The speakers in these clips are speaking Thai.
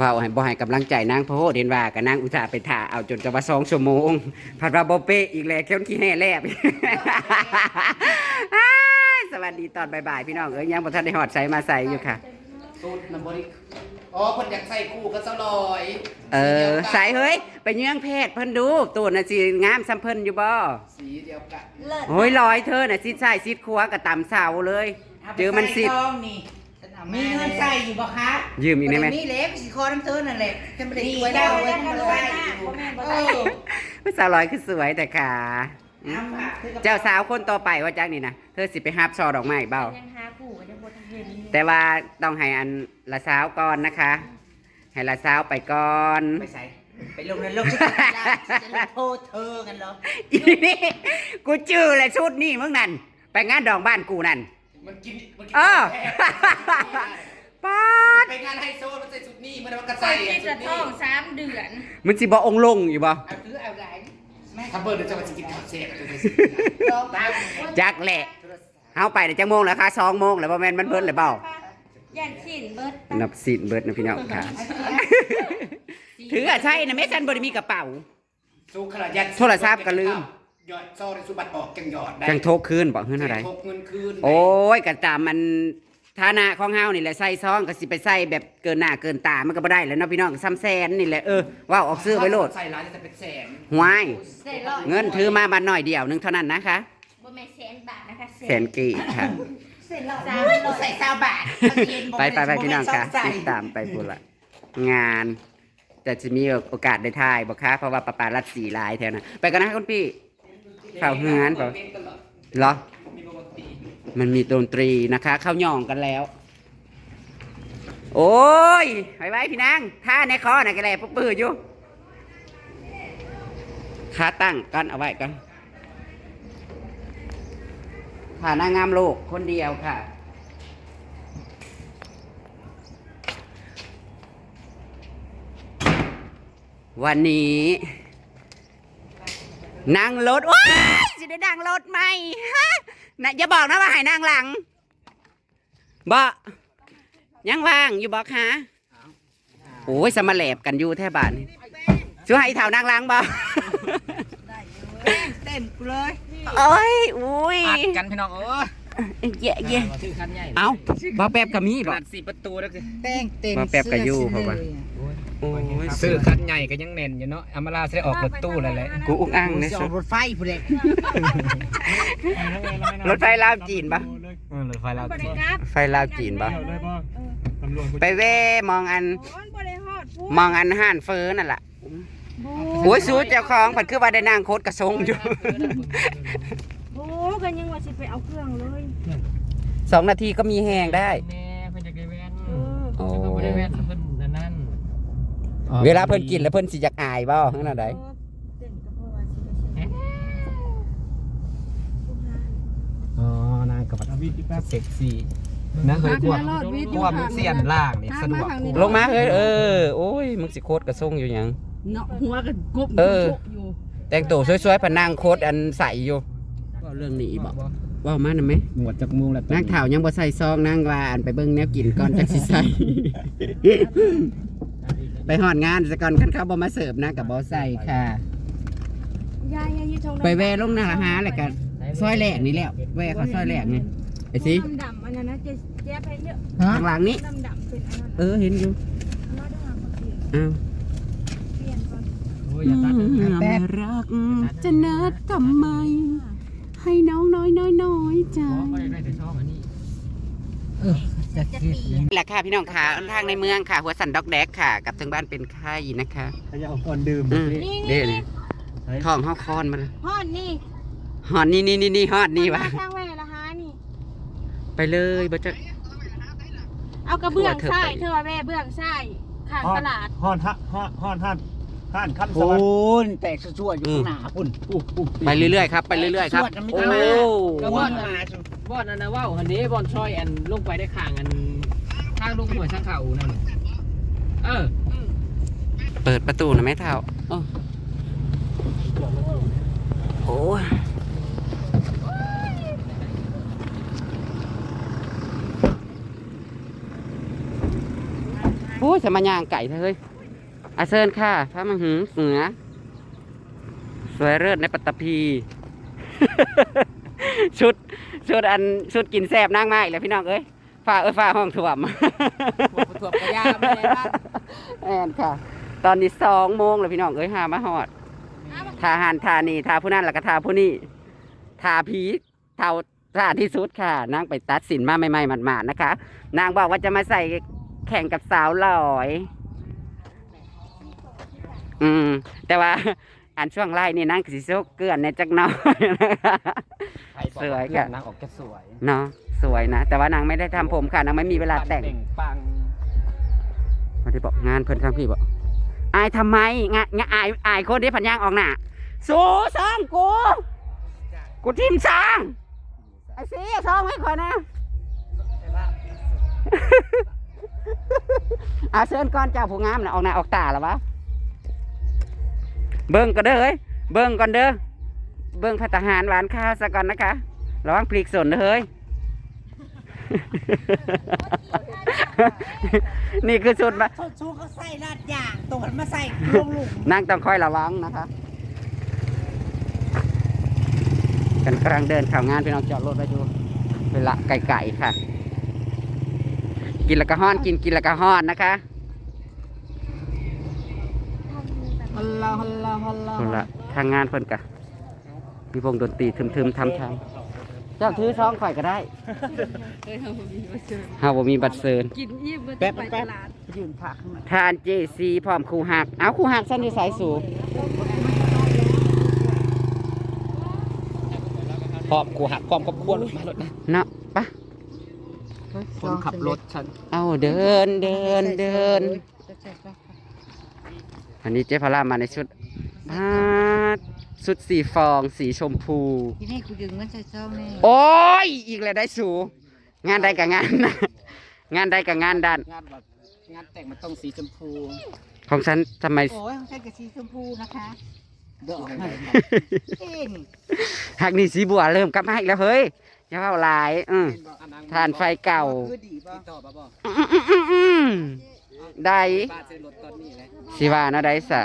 ว่าให้บ่ให้กำลังใจนางโพดเห็นว่ากับนางอุตส่าห์ไปถ่าเอาจนจะว่าสองชั่วโมงผัดว่าบ่เป๊ะอีกแล้วเขี้ยวขี้แห่แลบอ้ายสวัสดีตอนบ่ายๆพี่น้องเอ้ยยังบ่ทันได้ฮอดใส่มาใส่อยู่ค่ะ สูตรน้ำบริอ๋อคนอยากใส่คู่กับเจ้าลอยเออใส่เฮ้ย ไปเยื่องเพศเพิ่นดูตัวน่ะสิงามซ้ำเพิ่นอยู่บ่สีเดียวกันเลิศโอ้ยลอยเธอน่ะสิใส่ซิดครัวกับต่ำเสาเลยเจอมันสิาไปใซองนี่ มีเงินใส่อยู่บ่คะยืมอีกได้ไหมมีเล็กสิคอน้ำเธอนั่นแหละจะไม่ได้นี่ช่วยเจ้าเราไว้ไว้ทำทำไมไว้นะอยู่บ่แม่นบ่เอได้อสาวลอยคือสวยแต่ขาเอาฝากคือกับเจ้าสาวคนต่อไปว่าจักนี่นะเธอสิไปฮับซอดอกไม้เบ้ายังหาคู่ก็ยังบ่ทันเห็นแต่ว่าต้องให้อันละสาวก่อนนะคะ ให้ละสาวไปก่อนไปใส่ไปลงในโลกที่จะลงโทษเธอกันเหรออีนี่กูจื้อเลยชุดนี่มึงนั่นไปงานดองบ้านกูนั่นมันกินมันกิน เออ แพ้ ป้าด ไปงานไฮโซมันใส่ชุดนี้มันมันก็ใส่ใส่ที่จะท้องสามเดือน มันสิบ่องลงอยู่บ่เอาซื้อเอาไหนแม่ถ้าเบิร์ดจะมากินข้าวเสกจะไปสิลองตามจักแหละเฮาไปแต่จังโมงแล้วค่ะ2โมงแล้วบ่แม่นมันเบิร์ดเลยเปล่าย่านสินเบิร์ดนับสินเบิร์ดนะพี่น้องค่ะ ถืออะใช่นะแม่ฉันบ่ได้มีกระเป๋าสู้ขนาดยันโทรศัพท์ก็ลืมยอดโซ่ในสุบัติออกจังยอดได้จังโทกคืนบ่เฮือนอะไรทกเงินคืน โอ้ยก็ตามมัน ฐานะของเฮานี่แหละใส่ซองก็สิไปใส่แบบเกินหน้าเกินตามันก็บ่ได้แหล้วเนาะพี่น้องซ้ำแซนนี่แหละเออว่าออกซื้อไว้โลดใส่ร้านจะเป็นแสนหวายใส่ร้อยเงินถือมาบัดหน่อยเดียวหนึงเท่านั้นนะคะบ่แม่นแสนบาทนะคะแสนกีบค่ะ เสร็จแล้วสามร้อยใส่ซาวบาทไปไปไปพี่น้องค่ะติดตามไปพุ่นละงาน แต่จะมีโอกาสได้ถ่ายบ่คะเพราะว่าปะปารัดสีลายแถวนั้นไปกันนะคะคุณพี่เข้าเฮือนเปล่าเหรอมีปกติ มันมีดนตรีนะคะเข้าย่องกันแล้ว โอ้ยไว้ไว้พี่นางท่าในคอน่ะก็แลปุ๊บปื้ออยู่ขาตั้งกันเอาไว้กันผ่านางงามโลกคนเดียวค่ะ วันนี้นั่งรถว้ายจะได้นั่งรถไหมฮะ นะอย่าบอกนะว่าให้นั่งหลังบ่ยังว่างอยู่บอกคะโอ้ยสมาแหลบกันอยู่แท่บ้านนี่ช่วยให้เท่านั่งหลังบ่เต็มกูเลยโอ้ยอุ้ยอัดกันพี่น้องเออเย่เย่ชื่อคันใหญ่เอาบ่แป๊บกับมีขบ่นาดสี่ประตูแล้วสิแป้งเต็มมาแป๊บกับยู่เพราะว่า โอ้ยซื้อคันใหญ่ก็ยังเน่นอยู่เนาะอามาลาจะได้ออกรถตู้เลยแหละกูอุ้งอังกูเนี่ยจะออกรถไฟผู้เด็กรถไฟลาวจีนปะเออรถไฟเราบ่ได้กลับไฟลาวจีนปะได้ป่ะตำรวจไปเว่มองอันโอ้ยบ่ได้ฮอดพูดมองอันห่านเฟิร์นั่นแหละโอ้ยสู้เจ้าของผัดคือว่าได้นางโคตรกระทรงอยู่โอ้กันยังว่าสิไปเอาเครื่องเลยสองนาทีก็มีแหงได้แม่เพิ่นจะได้แว่นเออโอ้ เพิ่นบ่ได้แว่นเพิ่นนั่น เวลาเพิ่นกินแล้วเพิ่นสิอยากอายบ่ขนาดใดเต้นก็เพราะว่าสิไปเช็คอ๋อนางกับเอาวีที่แป๊บเซ็กซี่นะเฮ้ยพวกพวกมันเสียนล่างนี่สะดวกกูลงมาเฮ้ยเออโอ้ยมึงสิโคตรกระทรงอยู่หยังเนาะหัวกันกบเออแต่งตัวสวยๆพะนางโคตรอันใสอยู่ว่าเรื่องนี้บ่เว่ามาหน่อยไหมหมวดจากมุงแล้วนางเฒ่ายังบ่ใส่ซองนางว่าอันไปเบิ่งแนวกินก่อนจักสิใส่ ไปฮอดงานซะก่อนคันเขาบ่มาเสิร์ฟนะก็บ่ใส่ค่ะ ยายยายอยู่ตรงนั้นไปแวะลงหน้าหาแล้วก็ซอยแหลกนี่แหล้วแวะเขาซอยแหลกนี่ไอ้สิดำๆอันนั้นนะเจ๊เจ๊เพชรเยอะข้างหลังนี้ดำๆเป็นอันนั้นเออเห็นอยู่มาดูหาคนเปลี่ยนอ้าวเปลี่ยนก่อนโอ้ยอย่าตัดแม่รักจะนัดทำไม ให้น้องน้อยน้อยน้อยใจไม่ได้แต่ชอบอันนี้ จะคิดแหละค่ะพี่น้องค่ะทางในเมืองค่ะ หัวสันดอกแดกค่ะ กับทางบ้านเป็นไข่นะคะขยะก่อนดื่มอืมเด้นี่ท้องเฮาคอนมาเลยฮอดนี่ฮอดนี่นี่นี่นี่ฮอดนี่วะมาทางแว่ละฮะนี่ ไปเลยบ่จะเอากระเบื้องใส่เธอว่าแม่เบื้องใส่ข้างตลาดฮอนฮะฮอนฮอนฮอนฮอนขั้นสโอ้วรรค์ยแตกชั่วๆอยู่ข้างหน้าปุ่นปุ๊บปุ๊บไปเรื่อยๆครับ ไปเรื่อยๆครับสวดกันไม่โอ้ต้องมาก็ บอนอนอันนะว่าวอันนี้บอนช่อยอันลงไปได้ข้างอันข้างลงหัวช่างเขานั่นเออเปิดประตูน่อยไหมเท่าโอ้โอ้ยโอ้ยจะมาย่างไก่เถอเฮ้ยอาเซินค่ะพระมหือเสือสวยเลิศในปัตตภี ชุด ชุดอันชุดกินแซ่บนั่งมากแล้วพี่น้องเอ้ยฝ้าเอ้ยฝ้าห้องถ่วมถั่วปลายาไม่ได้บ้านแอนค่ะ ตอนนี้สองโมงแล้วพี่น้องเอ้ยหามาหอดทาหานทานี่ทาผู้นั้นแล้วก็ทาผู้นี่ทาผีเท่าทาที่สุดค่ะนางไปตัดสินมาใหม่ๆหมาดๆนะคะ นางบอกว่าจะมาใส่แข่งกับสาวหลอย อืม แต่ว่า อันช่วงไล่นี่นางสิโซกเกลือนในจักหน้อยนะคะสวยค่ะนางออกจะสวยเนาะสวยนะ แต่ว่านางไม่ได้ทำผมค่ะนางไม่มีเวลาแต่ง เป่งปังมาที่บอกงานเพิ่นทางพี่บอกอายทำไมงานงานอายอายคนที่พันย่างออกหน้าสู้สร้างกูกูทิมสร้างไอ้ซีสร้างไว้ก่อนนะอาเชิญก่อนเจ้าผู้งามนะออกหน้าออกตาแล้ววะ เบิ้งก่อนเด้อเฮ้ยเบิ้งก่อนเด้อเบิ้งพัตตาหารหวานข้าวซะก่อนนะคะระวังพริกสนเด้อเฮ้ยนี่คือชุดมาโทษชูเขาใส่ลาดยางตรงนั้นมาใส่ลงลูกนั่งต้องคอยระวังนะคะกันกำลังเดินข่าวงานพี่น้องจอดรถไว้ดูเวลาไก่ๆค่ะ กินและกะห้อนกินกินและกะห้อนนะคะ ฮัลโหลฮัลโหลฮัลโหลคนละทางงานเพิ่นกะมีวงดนตรีทึมๆทำทางเจ้าถือซองข่อยก็ได้เฮาบ่มีบัตรเซินกินอิ่มเมื่อแป๊บไปแป๊ตบลาดยืนผักข้างในทานเจซีพร้อมครูหัก เอาครูหักสั้นอยู่สายสูงพร้อมกูหักความครอบครัวรถมารถนะเนาะปะคนขับรถฉัน เอาเดินเดินเดิน อันนี้เจ๊พารามาในชุดผ้าชุดสีฟองสีชมพู ที่นี่กูดึงมันใส่ซองนี่โอ้ย อีกแล้วได้สู งานใดกับงานนะงานใดกับงานดันงานแบบงานแต่งมันต้องสีชมพูของฉันทำไม โอ้ยของฉันกับสีชมพูนะคะเด้อเอ็นหักนี่สีบัวเริ่มกลับมาอีกแล้วเฮ้ยอย่าเข้าหลายอืม ทานไฟเก่า คือดีป่ะติดต่อป่ะบ่ อื้ออื้ออื้ออื้อ ได้ป้าซื้อรถตอนนี้เลยสิว่านะได้สะ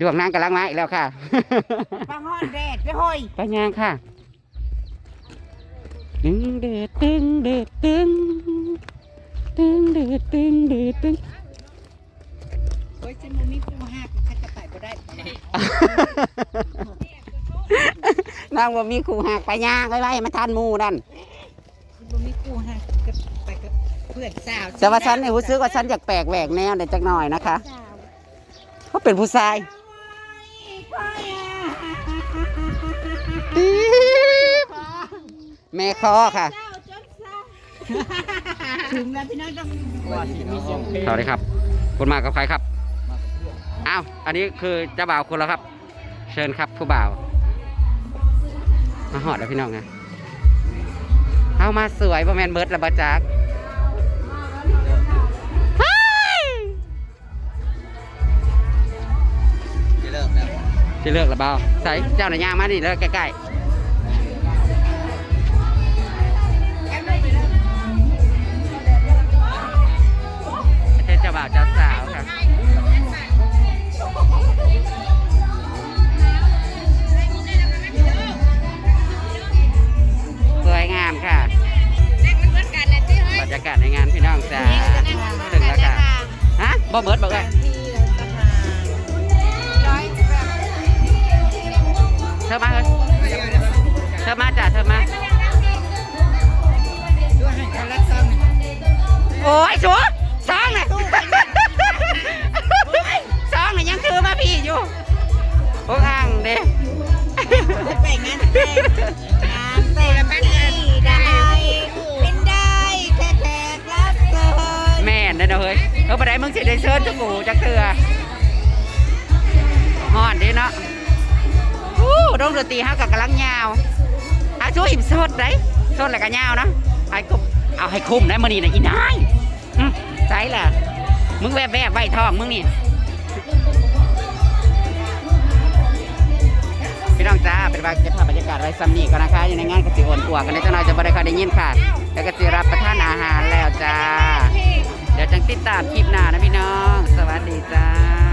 ดวงนางกำลังมาอีกแล้วค่ะ ปลาห้อนแดดไปห้อยไปยางค่ะ ตึงเดือดตึงเดือดตึงตึงเดือดตึงเดือดตึงโอ้ยฉันบ่มีกูหักฉันจะไปบ่ได้นางว่ามีขู่หักไปย่างไว้ไว้มาทานหมูนั่นฉันบ่มีกูหักก็ไปกับเพื่อนสาวแต่ว่าฉันเนี่ยรู้สึกว่าฉันอยากแปลกแหวกแนวเดี๋ยวจักหน่อยนะคะสาวเขาเป็นผู้ชายแม่คอค่ะถึงแล้วพี่น้องต้องว่าที่มีเสียงเพลงสวัสดีครับ คุณมากับใครครับอ้าวอันนี้คือเจ้าบ่าวคุณแล้วครับ เชิญครับผู้บ่าวมาหอดแล้วพี่น้องไงเอามาสวยประแมนเบิร์ดแล้วบาจัก จะเลิกหรือเปล่าใส่เจ้าหน่ายางมาดิเลิกใกล้ๆ ธอมาจ้ะเธอมาด้วยให้เขารักซ้ำโอ้ยชัวซองน่ะซองน่ะยังคือมาพี่อยู่พวกอ่างเด้ไปงานแต่งงานแต่งไม่ได้เป็นได้แค่แขกรับเชิญแม่นเด้อเนะเฮ้ยเออบ่ได้มึงสิได้เชิญจักกูจักเทื่อฮ้อนด้เนาะอู้ดงดนตรีเฮาก็กำลังยาว ช่วยหิมสดได้สดแล้วก็ยาวนะไอ้กุมเอาให้คุ้มได้มื้อนี้นะอีนายอืมใจล่ะมึงแวบๆไว้ทองมึงนี่พี่น้องจ้าเป็นว่าเก็บภาพบรรยากาศไว้ซ้ำนี่ก็นะคะอยู่ในงานกสิโอนอัวกันในเจ้าน้อยจะบ่ได้ค่อยได้ยินค่ะ แล้วก็สิรับประทานอาหารแล้วจ้า เดี๋ยวจังติดตามคลิปหน้านะพี่น้อง สวัสดีจ้า